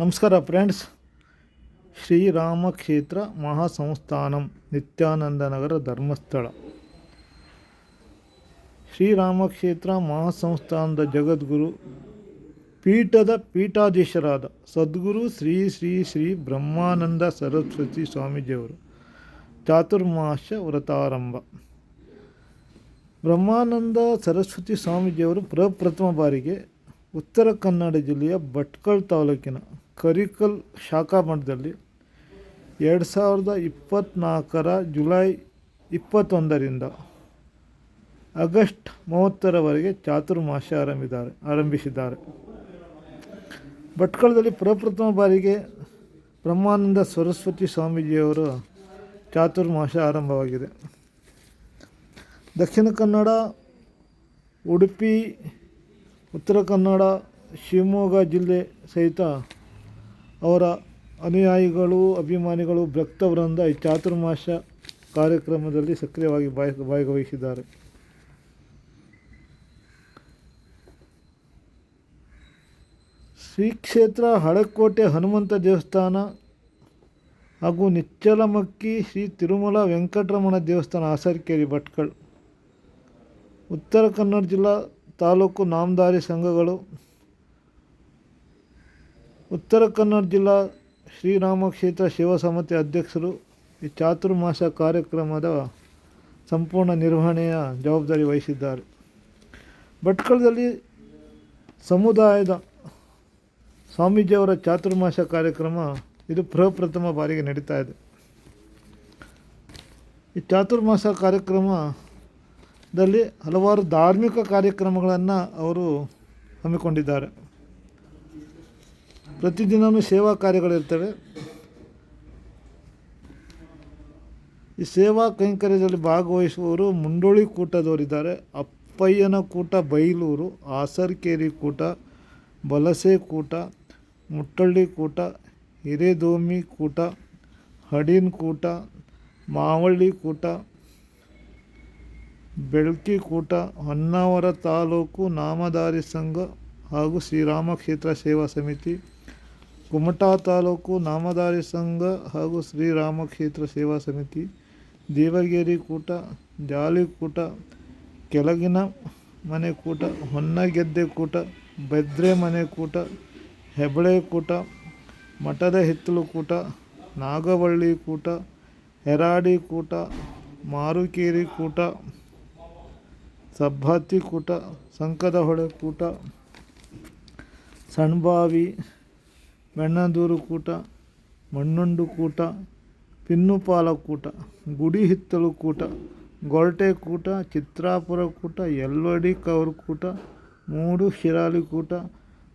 ನಮಸ್ಕಾರ ಫ್ರೆಂಡ್ಸ್. ಶ್ರೀರಾಮಕ್ಷೇತ್ರ ಮಹಾಸಂಸ್ಥಾನಂ ನಿತ್ಯಾನಂದನಗರ ಧರ್ಮಸ್ಥಳ. ಶ್ರೀರಾಮಕ್ಷೇತ್ರ ಮಹಾಸಂಸ್ಥಾನದ ಜಗದ್ಗುರು, ಪೀಠದ ಪೀಠಾಧೀಶರಾದ ಸದ್ಗುರು ಶ್ರೀ ಶ್ರೀ ಶ್ರೀ ಬ್ರಹ್ಮಾನಂದ ಸರಸ್ವತಿ ಸ್ವಾಮೀಜಿಯವರು. ಚಾತುರ್ಮಾಸ ವ್ರತಾರಂಭ. ಬ್ರಹ್ಮಾನಂದ ಸರಸ್ವತಿ ಸ್ವಾಮೀಜಿಯವರು ಪ್ರಪ್ರಥಮ ಬಾರಿಗೆ ಉತ್ತರ ಕನ್ನಡ ಜಿಲ್ಲೆಯ ಭಟ್ಕಳ ತಾಲೂಕಿನ ಕರಿಕಲ್ ಶಾಖಾ ಮಠದಲ್ಲಿ ಎರಡು ಸಾವಿರದ ಇಪ್ಪತ್ತ್ನಾಲ್ಕರ ಜುಲೈ ಇಪ್ಪತ್ತೊಂದರಿಂದ ಆಗಸ್ಟ್ ಮೂವತ್ತರವರೆಗೆ ಚಾತುರ್ಮಾಸ ಆರಂಭಿದ್ದಾರೆ, ಆರಂಭಿಸಿದ್ದಾರೆ. ಭಟ್ಕಳದಲ್ಲಿ ಪ್ರಪ್ರಥಮ ಬಾರಿಗೆ ಬ್ರಹ್ಮಾನಂದ ಸರಸ್ವತಿ ಸ್ವಾಮೀಜಿಯವರು ಚಾತುರ್ಮಾಸ ಆರಂಭವಾಗಿದೆ. ದಕ್ಷಿಣ ಕನ್ನಡ, ಉಡುಪಿ, ಉತ್ತರ ಕನ್ನಡ, ಶಿವಮೊಗ್ಗ ಜಿಲ್ಲೆ ಸಹಿತ ಅವರ ಅನುಯಾಯಿಗಳು, ಅಭಿಮಾನಿಗಳು ಭಕ್ತವೃಂದ ಈ ಚಾತುರ್ಮಾಸ ಕಾರ್ಯಕ್ರಮದಲ್ಲಿ ಸಕ್ರಿಯವಾಗಿ ಭಾಗ, ಭಾಗವಹಿಸಿದ್ದಾರೆ. ಶ್ರೀ ಕ್ಷೇತ್ರ ಹಳಕೋಟೆ ಹನುಮಂತ ದೇವಸ್ಥಾನ ಹಾಗೂ ನಿಚ್ಚಲಮಕ್ಕಿ ಶ್ರೀ ತಿರುಮಲ ವೆಂಕಟರಮಣ ದೇವಸ್ಥಾನ ಆಸರ್ಕೇರಿ ಭಟ್ಕಳ್. ಉತ್ತರ ಕನ್ನಡ ಜಿಲ್ಲಾ ತಾಲೂಕು ನಾಮದಾರಿ ಸಂಘಗಳು ಉತ್ತರ ಕನ್ನಡ ಜಿಲ್ಲಾ ಶ್ರೀರಾಮ ಕ್ಷೇತ್ರ ಶಿವ ಸಮಿತಿ ಅಧ್ಯಕ್ಷರು ಈ ಚಾತುರ್ಮಾಸ ಕಾರ್ಯಕ್ರಮದ ಸಂಪೂರ್ಣ ನಿರ್ವಹಣೆಯ ಜವಾಬ್ದಾರಿ ವಹಿಸಿದ್ದಾರೆ. ಭಟ್ಕಳದಲ್ಲಿ ಸಮುದಾಯದ ಸ್ವಾಮೀಜಿಯವರ ಚಾತುರ್ಮಾಸ ಕಾರ್ಯಕ್ರಮ ಇದು ಪ್ರಪ್ರಥಮ ಬಾರಿಗೆ ನಡೀತಾ ಇದೆ. ಈ ಚಾತುರ್ಮಾಸ ಕಾರ್ಯಕ್ರಮದಲ್ಲಿ ಹಲವಾರು ಧಾರ್ಮಿಕ ಕಾರ್ಯಕ್ರಮಗಳನ್ನು ಅವರು ಹಮ್ಮಿಕೊಂಡಿದ್ದಾರೆ. ಪ್ರತಿದಿನವೂ ಸೇವಾ ಕಾರ್ಯಗಳಿರ್ತವೆ. ಈ ಸೇವಾ ಕೈಂಕರ್ಯದಲ್ಲಿ ಭಾಗವಹಿಸುವವರು ಮುಂಡೋಳಿ ಕೂಟದವರಿದ್ದಾರೆ. ಅಪ್ಪಯ್ಯನ ಕೂಟ ಬೈಲೂರು, ಆಸರ್ಕೇರಿ ಕೂಟ, ಬಲಸೆ ಕೂಟ, ಮುಟ್ಟಳ್ಳಿ ಕೂಟ, ಹಿರೇದೋಮಿ ಕೂಟ, ಹಡಿನ್ ಕೂಟ, ಮಾವಳ್ಳಿ ಕೂಟ, ಬೆಳ್ಕಿ ಕೂಟ, ಹೊನ್ನಾವರ ತಾಲೂಕು ನಾಮಧಾರಿ ಸಂಘ ಹಾಗೂ ಶ್ರೀರಾಮ ಕ್ಷೇತ್ರ ಸೇವಾ ಸಮಿತಿ. ಕುಮಟಾ ತಾಲೂಕು ನಾಮಧಾರಿ ಸಂಘ ಹಾಗೂ ಶ್ರೀರಾಮ ಕ್ಷೇತ್ರ ಸೇವಾ ಸಮಿತಿ, ದೇವಗೇರಿ ಕೂಟ, ಜಾಲಿ ಕೂಟ, ಕೆಳಗಿನ ಮನೆ ಕೂಟ, ಹೊನ್ನಗೆದ್ದೆ ಕೂಟ ಬದ್ರೆ ಮನೆ ಕೂಟ, ಹೆಬಳೆ ಕೂಟ, ಮಠದ ಹಿತ್ತಲು ಕೂಟ, ನಾಗವಳ್ಳಿ ಕೂಟ, ಹೆರಾಡಿ ಕೂಟ, ಮಾರುಕೇರಿ ಕೂಟ ಸಬ್ಬಾತಿ ಕೂಟ ಸಂಕದ ಹೊಳೆ ಕೂಟ ಸಣ್ಬಾವಿ ಬೆಣ್ಣದೂರು ಕೂಟ, ಮಣ್ಣುಂಡು ಕೂಟ, ಪಿನ್ನುಪಾಲ ಕೂಟ ಗುಡಿ ಹಿತ್ತಲು ಕೂಟ, ಗೊರಟೆ ಕೂಟ, ಚಿತ್ರಾಪುರ ಕೂಟ ಯಲ್ವಡಿ ಕವರ್ ಕೂಟ, ಮೂಡು ಶಿರಾಲಿ ಕೂಟ,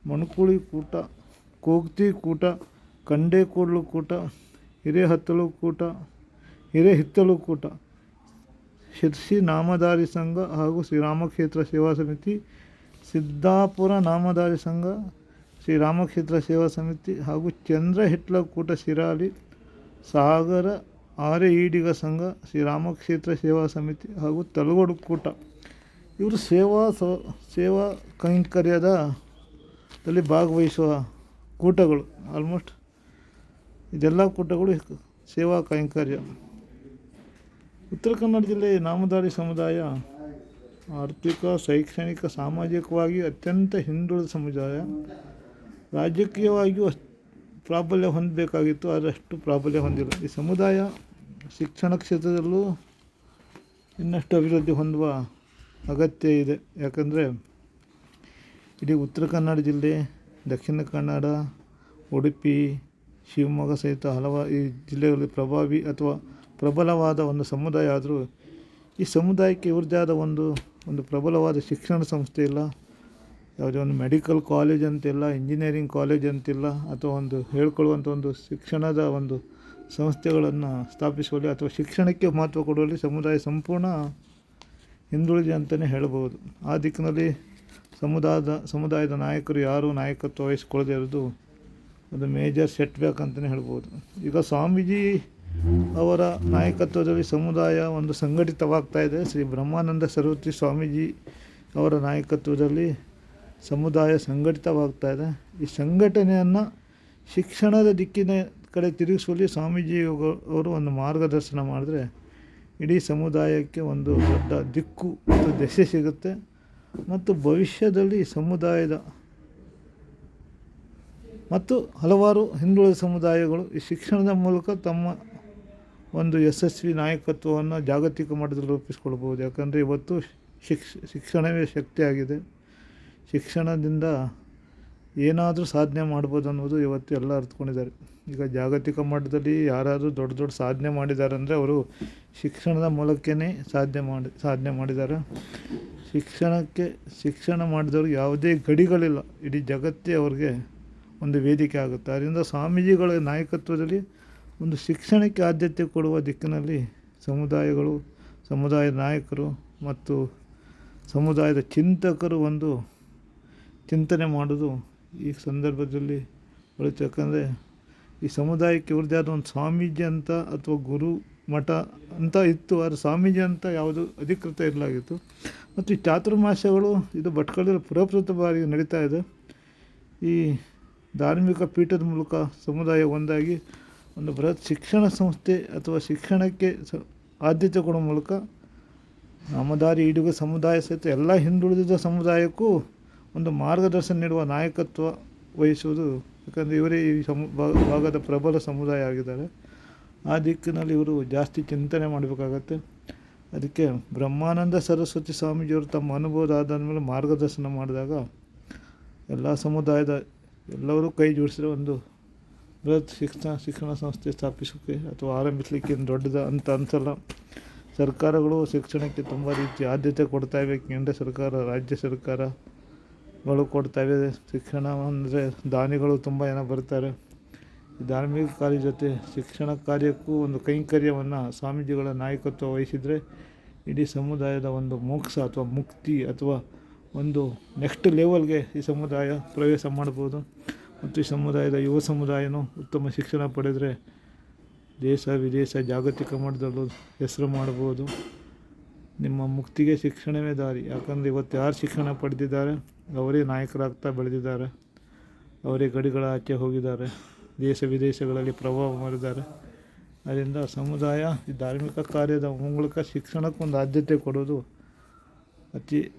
ಮಣಕುಳಿ ಕೂಟ, ಕೋಗ್ತಿ ಕೂಟ ಕಂಡೇಕೋಡ್ಲು ಕೂಟ, ಹಿರೇಹತ್ತಲು ಕೂಟ, ಹಿರೇಹಿತ್ತಲು ಕೂಟ. ಶಿರ್ಸಿ ನಾಮಧಾರಿ ಸಂಘ ಹಾಗೂ ಶ್ರೀರಾಮಕ್ಷೇತ್ರ ಸೇವಾ ಸಮಿತಿ, ಸಿದ್ದಾಪುರ ನಾಮಧಾರಿ ಸಂಘ ಶ್ರೀರಾಮಕ್ಷೇತ್ರ ಸೇವಾ ಸಮಿತಿ ಹಾಗೂ ಚಂದ್ರ ಹಿಟ್ಲ ಕೂಟ ಶಿರಾಲಿ, ಸಾಗರ ಆರೆ ಈಡಿಗ ಸಂಘ ಶ್ರೀ ರಾಮಕ್ಷೇತ್ರ ಸೇವಾ ಸಮಿತಿ ಹಾಗೂ ತಲಗೋಡು ಕೂಟ. ಇವರು ಸೇವಾ ಸ, ಸೇವಾ ಕೈಂಕರ್ಯದ ದಲ್ಲಿ ಭಾಗವಹಿಸುವ ಕೂಟಗಳು. ಆಲ್ಮೋಸ್ಟ್ ಇದೆಲ್ಲ ಕೂಟಗಳು ಸೇವಾ ಕೈಂಕರ್ಯ. ಉತ್ತರ ಕನ್ನಡ ಜಿಲ್ಲೆ ನಾಮದಾರಿ ಸಮುದಾಯ ಆರ್ಥಿಕ, ಶೈಕ್ಷಣಿಕ, ಸಾಮಾಜಿಕವಾಗಿ ಅತ್ಯಂತ ಹಿಂದುಳಿದ ಸಮುದಾಯ. ರಾಜಕೀಯವಾಗಿಯೂ ಅಷ್ಟು ಪ್ರಾಬಲ್ಯ ಹೊಂದಬೇಕಾಗಿತ್ತು ಅದಷ್ಟು ಪ್ರಾಬಲ್ಯ ಹೊಂದಿಲ್ಲ. ಈ ಸಮುದಾಯ ಶಿಕ್ಷಣ ಕ್ಷೇತ್ರದಲ್ಲೂ ಇನ್ನಷ್ಟು ಅಭಿವೃದ್ಧಿ ಹೊಂದುವ ಅಗತ್ಯ ಇದೆ. ಯಾಕಂದರೆ ಇಡೀ ಉತ್ತರ ಕನ್ನಡ ಜಿಲ್ಲೆ, ದಕ್ಷಿಣ ಕನ್ನಡ, ಉಡುಪಿ, ಶಿವಮೊಗ್ಗ ಸಹಿತ ಹಲವಾರು ಈ ಜಿಲ್ಲೆಗಳಲ್ಲಿ ಪ್ರಭಾವಿ ಅಥವಾ ಪ್ರಬಲವಾದ ಒಂದು ಸಮುದಾಯ ಆದರೂ ಈ ಸಮುದಾಯಕ್ಕೆ ಇವ್ರದ್ದೇ ಆದ ಒಂದು ಒಂದು ಪ್ರಬಲವಾದ ಶಿಕ್ಷಣ ಸಂಸ್ಥೆ ಇಲ್ಲ. ಯಾವುದೇ ಒಂದು ಮೆಡಿಕಲ್ ಕಾಲೇಜ್ ಅಂತಿಲ್ಲ ಇಂಜಿನಿಯರಿಂಗ್ ಕಾಲೇಜ್ ಅಂತಿಲ್ಲ, ಅಥವಾ ಒಂದು ಹೇಳ್ಕೊಳ್ಳುವಂಥ ಒಂದು ಶಿಕ್ಷಣದ ಒಂದು ಸಂಸ್ಥೆಗಳನ್ನು ಸ್ಥಾಪಿಸುವಲ್ಲಿ ಅಥವಾ ಶಿಕ್ಷಣಕ್ಕೆ ಮಹತ್ವ ಕೊಡುವಲ್ಲಿ ಸಮುದಾಯ ಸಂಪೂರ್ಣ ಹಿಂದುಳಿದೆ ಅಂತಲೇ ಹೇಳಬಹುದು. ಆ ದಿಕ್ಕಿನಲ್ಲಿ ಸಮುದಾಯದ ಸಮುದಾಯದ ನಾಯಕರು ಯಾರೂ, ನಾಯಕತ್ವ ವಹಿಸ್ಕೊಳ್ಳದೇ ಇರೋದು ಒಂದು ಮೇಜರ್ ಸೆಟ್ ಬ್ಯಾಕ್ ಅಂತಲೇ ಹೇಳ್ಬೋದು. ಈಗ ಸ್ವಾಮೀಜಿ ಅವರ ನಾಯಕತ್ವದಲ್ಲಿ ಸಮುದಾಯ ಒಂದು ಸಂಘಟಿತವಾಗ್ತಾ ಇದೆ. ಶ್ರೀ ಬ್ರಹ್ಮಾನಂದ ಸರಸ್ವತಿ ಸ್ವಾಮೀಜಿ ಅವರ ನಾಯಕತ್ವದಲ್ಲಿ ಸಮುದಾಯ ಸಂಘಟಿತವಾಗ್ತಾ ಇದೆ. ಈ ಸಂಘಟನೆಯನ್ನು ಶಿಕ್ಷಣದ ದಿಕ್ಕಿನ ಕಡೆ ತಿರುಗಿಸುವಲ್ಲಿ ಸ್ವಾಮೀಜಿ ಅವರು ಒಂದು ಮಾರ್ಗದರ್ಶನ ಮಾಡಿದ್ರೆ ಇಡೀ ಸಮುದಾಯಕ್ಕೆ ಒಂದು ದೊಡ್ಡ ದಿಕ್ಕು ಮತ್ತು ದೆಸೆ ಸಿಗುತ್ತೆ. ಮತ್ತು ಭವಿಷ್ಯದಲ್ಲಿ ಸಮುದಾಯದ ಮತ್ತು ಹಲವಾರು ಹಿಂದುಳಿದ ಸಮುದಾಯಗಳು ಈ ಶಿಕ್ಷಣದ ಮೂಲಕ ತಮ್ಮ ಒಂದು ಯಶಸ್ವಿ ನಾಯಕತ್ವವನ್ನು ಜಾಗತಿಕ ಮಟ್ಟದಲ್ಲಿ ರೂಪಿಸ್ಕೊಳ್ಬೋದು ಯಾಕಂದರೆ ಇವತ್ತು ಶಿಕ್ಷ, ಶಿಕ್ಷಣವೇ ಶಕ್ತಿಯಾಗಿದೆ. ಶಿಕ್ಷಣದಿಂದ ಏನಾದರೂ ಸಾಧನೆ ಮಾಡ್ಬೋದು ಅನ್ನೋದು ಇವತ್ತು ಎಲ್ಲ ಅರ್ಥಕೊಂಡಿದ್ದಾರೆ ಈಗ ಜಾಗತಿಕ ಮಟ್ಟದಲ್ಲಿ ಯಾರಾದರೂ ದೊಡ್ಡ ದೊಡ್ಡ ಸಾಧನೆ ಮಾಡಿದ್ದಾರೆ ಅಂದರೆ ಅವರು ಶಿಕ್ಷಣದ ಮೂಲಕವೇ ಸಾಧನೆ ಮಾಡಿ, ಸಾಧನೆ ಮಾಡಿದ್ದಾರೆ. ಶಿಕ್ಷಣಕ್ಕೆ, ಶಿಕ್ಷಣ ಮಾಡಿದವ್ರಿಗೆ ಯಾವುದೇ ಗಡಿಗಳಿಲ್ಲ. ಇಡೀ ಜಗತ್ತೇ ಅವ್ರಿಗೆ ಒಂದು ವೇದಿಕೆ ಆಗುತ್ತೆ. ಅದರಿಂದ ಸ್ವಾಮೀಜಿಗಳ ನಾಯಕತ್ವದಲ್ಲಿ ಒಂದು ಶಿಕ್ಷಣಕ್ಕೆ ಆದ್ಯತೆ ಕೊಡುವ ದಿಕ್ಕಿನಲ್ಲಿ ಸಮುದಾಯಗಳು, ಸಮುದಾಯದ ನಾಯಕರು ಮತ್ತು ಸಮುದಾಯದ ಚಿಂತಕರು ಒಂದು ಚಿಂತನೆ ಮಾಡೋದು ಈ ಸಂದರ್ಭದಲ್ಲಿ ಒಳಿತು ಯಾಕಂದರೆ ಈ ಸಮುದಾಯಕ್ಕೆ ಇವ್ರದ್ದೇ ಆದ ಒಂದು ಸ್ವಾಮೀಜಿ ಅಂತ ಅಥವಾ ಗುರು ಮಠ ಅಂತ ಇತ್ತು. ಆದರೆ ಸ್ವಾಮೀಜಿ ಅಂತ ಯಾವುದು ಅಧಿಕೃತ ಇರಲಾಗಿತ್ತು. ಮತ್ತು ಈ ಚಾತುರ್ಮಾಸ್ಯಗಳು ಇದು ಭಟ್ಕಳದಲ್ಲಿ ಪುರಪ್ರಥಮವಾಗಿ ನಡೀತಾ ಇದೆ. ಈ ಧಾರ್ಮಿಕ ಪೀಠದ ಮೂಲಕ ಸಮುದಾಯ ಒಂದಾಗಿ ಒಂದು ಬೃಹತ್ ಶಿಕ್ಷಣ ಸಂಸ್ಥೆ ಅಥವಾ ಶಿಕ್ಷಣಕ್ಕೆ ಸ ಆದ್ಯತೆ ಕೊಡೋ ಮೂಲಕ ನಾಮದಾರಿ ಈಡುಗ ಸಮುದಾಯ ಸಹಿತ ಎಲ್ಲ ಹಿಂದುಳಿದ ಸಮುದಾಯಕ್ಕೂ ಒಂದು ಮಾರ್ಗದರ್ಶನ ನೀಡುವ ನಾಯಕತ್ವ ವಹಿಸುವುದು, ಯಾಕಂದರೆ ಇವರೇ ಈ ಸಮು ಭಾಗದ ಪ್ರಬಲ ಸಮುದಾಯ ಆಗಿದ್ದಾರೆ. ಆ ದಿಕ್ಕಿನಲ್ಲಿ ಇವರು ಜಾಸ್ತಿ ಚಿಂತನೆ ಮಾಡಬೇಕಾಗತ್ತೆ. ಅದಕ್ಕೆ ಬ್ರಹ್ಮಾನಂದ ಸರಸ್ವತಿ ಸ್ವಾಮೀಜಿಯವರು ತಮ್ಮ ಅನುಭವದ ಆಧಾರದ ಮೇಲೆ ಮಾರ್ಗದರ್ಶನ ಮಾಡಿದಾಗ ಎಲ್ಲ ಸಮುದಾಯದ ಎಲ್ಲರೂ ಕೈ ಜೋಡಿಸಿದ್ರೆ ಒಂದು ಬೃಹತ್ ಶಿಕ್ಷಣ ಶಿಕ್ಷಣ ಸಂಸ್ಥೆ ಸ್ಥಾಪಿಸೋಕ್ಕೆ ಅಥವಾ ಆರಂಭಿಸಲಿಕ್ಕೆ ಏನು ದೊಡ್ಡದು ಅಂತ ಅನಿಸಲ್ಲ. ಸರ್ಕಾರಗಳು ಶಿಕ್ಷಣಕ್ಕೆ ತುಂಬ ರೀತಿ ಆದ್ಯತೆ ಕೊಡ್ತಾ ಇವೆ. ಕೇಂದ್ರ ಸರ್ಕಾರ, ರಾಜ್ಯ ಸರ್ಕಾರಗಳು ಕೊಡ್ತಾ ಕೊಡ್ತವೆ. ಶಿಕ್ಷಣ ಅಂದರೆ ದಾನಿಗಳು ತುಂಬ ಜನ ಬರ್ತಾರೆ. ಧಾರ್ಮಿಕ ಕಾರ್ಯ ಜೊತೆ ಶಿಕ್ಷಣ ಕಾರ್ಯಕ್ಕೂ ಒಂದು ಕೈಂಕರ್ಯವನ್ನು ಸ್ವಾಮೀಜಿಗಳ ನಾಯಕತ್ವ ವಹಿಸಿದರೆ ಇಡೀ ಸಮುದಾಯದ ಒಂದು ಮೋಕ್ಷ ಅಥವಾ ಮುಕ್ತಿ ಅಥವಾ ಒಂದು ನೆಕ್ಸ್ಟ್ ಲೆವೆಲ್ಗೆ ಈ ಸಮುದಾಯ ಪ್ರವೇಶ ಮಾಡ್ಬೋದು. ಮತ್ತು ಈ ಸಮುದಾಯದ ಯುವ ಸಮುದಾಯನೂ ಉತ್ತಮ ಶಿಕ್ಷಣ ಪಡೆದರೆ ದೇಶ, ವಿದೇಶ ಜಾಗತಿಕ ಮಟ್ಟದಲ್ಲೂ ಹೆಸರು ಮಾಡ್ಬೋದು. ನಿಮ್ಮ ಮುಕ್ತಿಗೆ ಶಿಕ್ಷಣವೇ ದಾರಿ. ಯಾಕಂದರೆ ಇವತ್ತು ಯಾರು ಶಿಕ್ಷಣ ಪಡೆದಿದ್ದಾರೆ? ಅವರೇ ನಾಯಕರಾಗ್ತಾ ಬೆಳೆದಿದ್ದಾರೆ. ಅವರೇ ಗಡಿಗಳ ಆಚೆ ಹೋಗಿದ್ದಾರೆ. ದೇಶ ವಿದೇಶಗಳಲ್ಲಿ ಪ್ರಭಾವ ಮಾಡಿದ್ದಾರೆ. ಅದರಿಂದ ಸಮುದಾಯ, ಈ ಧಾರ್ಮಿಕ ಕಾರ್ಯದ ಮೂಲಕ ಶಿಕ್ಷಣಕ್ಕೊಂದು ಆದ್ಯತೆ ಕೊಡೋದು ಅತಿ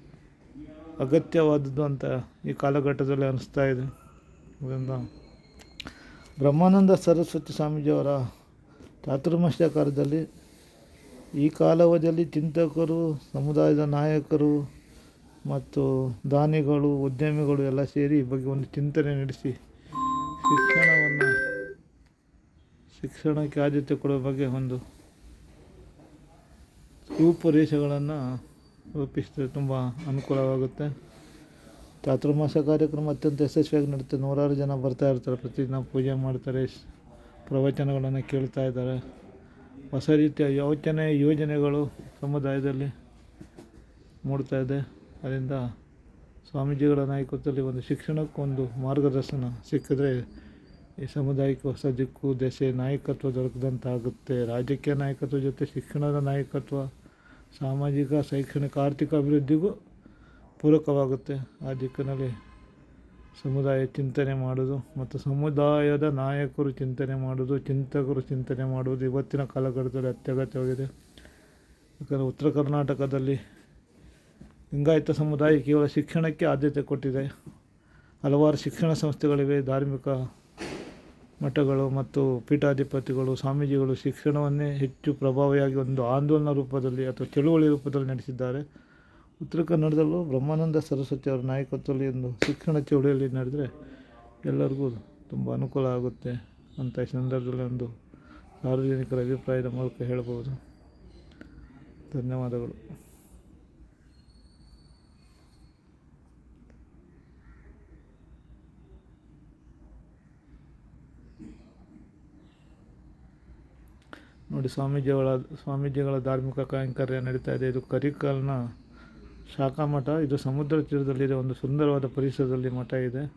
ಅಗತ್ಯವಾದದ್ದು ಅಂತ ಈ ಕಾಲಘಟ್ಟದಲ್ಲಿ ಅನಿಸ್ತಾ ಇದೆ. ಅದರಿಂದ ಬ್ರಹ್ಮಾನಂದ ಸರಸ್ವತಿ ಸ್ವಾಮೀಜಿಯವರ ಚಾತುರ್ಮಾಸ್ಯ ಕಾರ್ಯದಲ್ಲಿ ಈ ಕಾಲಾವಧಿಯಲ್ಲಿ ಚಿಂತಕರು, ಸಮುದಾಯದ ನಾಯಕರು ಮತ್ತು ದಾನಿಗಳು, ಉದ್ಯಮಿಗಳು ಎಲ್ಲ ಸೇರಿ ಈ ಬಗ್ಗೆ ಒಂದು ಚಿಂತನೆ ನಡೆಸಿ ಶಿಕ್ಷಣವನ್ನು, ಶಿಕ್ಷಣಕ್ಕೆ ಆದ್ಯತೆ ಕೊಡೋ ಬಗ್ಗೆ ಒಂದು ರೂಪುರೇಷೆಗಳನ್ನು ರೂಪಿಸಿದ್ರೆ ತುಂಬ ಅನುಕೂಲವಾಗುತ್ತೆ. ಚಾತುರ್ಮಾಸ ಕಾರ್ಯಕ್ರಮ ಅತ್ಯಂತ ಯಶಸ್ವಿಯಾಗಿ ನಡೀತದೆ ನೂರಾರು ಜನ ಬರ್ತಾ ಇರ್ತಾರೆ. ಪ್ರತಿದಿನ ಪೂಜೆ ಮಾಡ್ತಾರೆ. ಪ್ರವಚನಗಳನ್ನು ಕೇಳ್ತಾ ಇದ್ದಾರೆ. ಹೊಸ ರೀತಿಯ ಯೋಚನೆ, ಯೋಜನೆಗಳು ಸಮುದಾಯದಲ್ಲಿ ಮೂಡ್ತಾ ಇದೆ. ಅದರಿಂದ ಸ್ವಾಮೀಜಿಗಳ ನಾಯಕತ್ವದಲ್ಲಿ ಒಂದು ಶಿಕ್ಷಣಕ್ಕೊಂದು ಮಾರ್ಗದರ್ಶನ ಸಿಕ್ಕಿದ್ರೆ ಈ ಸಮುದಾಯಕ್ಕೆ ಹೊಸ ದಿಕ್ಕು, ದೆಸೆ ನಾಯಕತ್ವ ದೊರಕದಂತಾಗುತ್ತೆ. ರಾಜಕೀಯ ನಾಯಕತ್ವ ಜೊತೆ ಶಿಕ್ಷಣದ ನಾಯಕತ್ವ, ಸಾಮಾಜಿಕ, ಶೈಕ್ಷಣಿಕ, ಆರ್ಥಿಕ ಅಭಿವೃದ್ಧಿಗೂ ಪೂರಕವಾಗುತ್ತೆ. ಆ ದಿಕ್ಕಿನಲ್ಲಿ ಸಮುದಾಯ ಚಿಂತನೆ ಮಾಡೋದು ಮತ್ತು ಸಮುದಾಯದ ನಾಯಕರು ಚಿಂತನೆ ಮಾಡೋದು, ಚಿಂತಕರು ಚಿಂತನೆ ಮಾಡುವುದು ಇವತ್ತಿನ ಕಾಲಘಟ್ಟದಲ್ಲಿ ಅತ್ಯಗತ್ಯವಾಗಿದೆ. ಯಾಕಂದರೆ ಉತ್ತರ ಕರ್ನಾಟಕದಲ್ಲಿ ಲಿಂಗಾಯತ ಸಮುದಾಯ ಕೇವಲ ಶಿಕ್ಷಣಕ್ಕೆ ಆದ್ಯತೆ ಕೊಟ್ಟಿದೆ. ಹಲವಾರು ಶಿಕ್ಷಣ ಸಂಸ್ಥೆಗಳಿವೆ, ಧಾರ್ಮಿಕ ಮಠಗಳು ಮತ್ತು ಪೀಠಾಧಿಪತಿಗಳು, ಸ್ವಾಮೀಜಿಗಳು ಶಿಕ್ಷಣವನ್ನೇ ಹೆಚ್ಚು ಪ್ರಭಾವಿಯಾಗಿ ಒಂದು ಆಂದೋಲನ ರೂಪದಲ್ಲಿ ಅಥವಾ ಚಳುವಳಿ ರೂಪದಲ್ಲಿ ನಡೆಸಿದ್ದಾರೆ. ಉತ್ತರ ಕನ್ನಡದಲ್ಲೂ ಬ್ರಹ್ಮಾನಂದ ಸರಸ್ವತಿ ಅವರ ನಾಯಕತ್ವದಲ್ಲಿ ಒಂದು ಶಿಕ್ಷಣ ಚಳುವಳಿಯಲ್ಲಿ ನಡೆದರೆ ಎಲ್ಲರಿಗೂ ತುಂಬ ಅನುಕೂಲ ಆಗುತ್ತೆ ಅಂತ ಈ ಸಂದರ್ಭದಲ್ಲಿ ಒಂದು ಸಾರ್ವಜನಿಕರ ಅಭಿಪ್ರಾಯದ ಮೂಲಕ ಹೇಳಬಹುದು. ಧನ್ಯವಾದಗಳು. ನೋಡಿ ಸ್ವಾಮೀಜಿಗಳ ಸ್ವಾಮೀಜಿಗಳ ಧಾರ್ಮಿಕ ಕೈಂಕರ್ಯ ನಡೀತಾ ಇದೆ. ಇದು ಕರಿಕಲ್ನ ಶಾಖಾ ಮಠ ಇದು ಸಮುದ್ರ ತೀರದಲ್ಲಿದೆ ಒಂದು ಸುಂದರವಾದ ಪರಿಸರದಲ್ಲಿ ಮಠ ಇದೆ.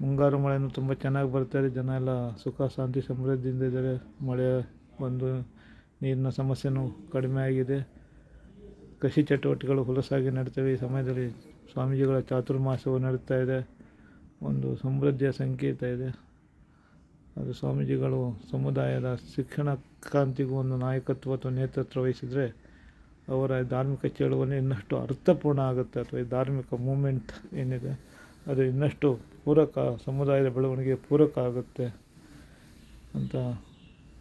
ಮುಂಗಾರು ಮಳೆಯೂ ತುಂಬ ಚೆನ್ನಾಗಿ ಬರ್ತಾ ಇದೆ. ಜನ ಎಲ್ಲ ಸುಖ, ಶಾಂತಿ, ಸಮೃದ್ಧಿಯಿಂದ ಇದ್ದಾರೆ. ಮಳೆ ಬಂದು ನೀರಿನ ಸಮಸ್ಯೆನೂ ಕಡಿಮೆ ಆಗಿದೆ. ಕೃಷಿ ಚಟುವಟಿಕೆಗಳು ಹುಲಸಾಗಿ ನಡೀತವೆ. ಈ ಸಮಯದಲ್ಲಿ ಸ್ವಾಮೀಜಿಗಳ ಚಾತುರ್ಮಾಸವು ನಡೀತಾ ಇದೆ. ಒಂದು ಸಮೃದ್ಧಿಯ ಸಂಕೇತ ಇದೆ. ಅದು ಸ್ವಾಮೀಜಿಗಳು ಸಮುದಾಯದ ಶಿಕ್ಷಣ ಕ್ರಾಂತಿಗೂ ಒಂದು ನಾಯಕತ್ವ ಅಥವಾ ನೇತೃತ್ವ ವಹಿಸಿದರೆ ಅವರ ಧಾರ್ಮಿಕ ಚಳುವಳಿ ಇನ್ನಷ್ಟು ಅರ್ಥಪೂರ್ಣ ಆಗುತ್ತೆ ಅಥವಾ ಈ ಧಾರ್ಮಿಕ ಮೂಮೆಂಟ್ ಏನಿದೆ, ಅದು ಇನ್ನಷ್ಟು ಪೂರಕ ಸಮುದಾಯದ ಬೆಳವಣಿಗೆ ಪೂರಕ ಆಗುತ್ತೆ ಅಂತ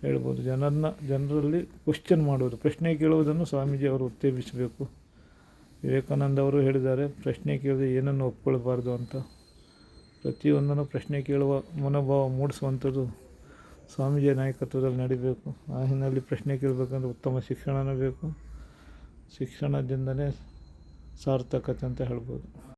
ಹೇಳ್ಬೋದು. ಜನರನ್ನ, ಜನರಲ್ಲಿ ಕ್ವಶನ್ ಮಾಡುವುದು. ಪ್ರಶ್ನೆ ಕೇಳುವುದನ್ನು ಸ್ವಾಮೀಜಿ ಅವರು ಉತ್ತೇಜಿಸಬೇಕು. ವಿವೇಕಾನಂದ ಅವರು ಹೇಳಿದ್ದಾರೆ, ಪ್ರಶ್ನೆ ಕೇಳಿದ್ರೆ ಏನನ್ನು ಒಪ್ಕೊಳ್ಬಾರ್ದು ಅಂತ. ಪ್ರತಿಯೊಂದನ್ನು ಪ್ರಶ್ನೆ ಕೇಳುವ ಮನೋಭಾವ ಮೂಡಿಸುವಂಥದ್ದು ಸ್ವಾಮೀಜಿಯ ನಾಯಕತ್ವದಲ್ಲಿ ನಡಿಬೇಕು. ಆ ಹಿನ್ನೆಲೆಯಲ್ಲಿ ಪ್ರಶ್ನೆ ಕೇಳಬೇಕಂದ್ರೆ ಉತ್ತಮ ಶಿಕ್ಷಣನೂ ಬೇಕು. ಶಿಕ್ಷಣದಿಂದಲೇ ಸಾರ್ಥಕತೆ ಅಂತ ಹೇಳ್ಬೋದು.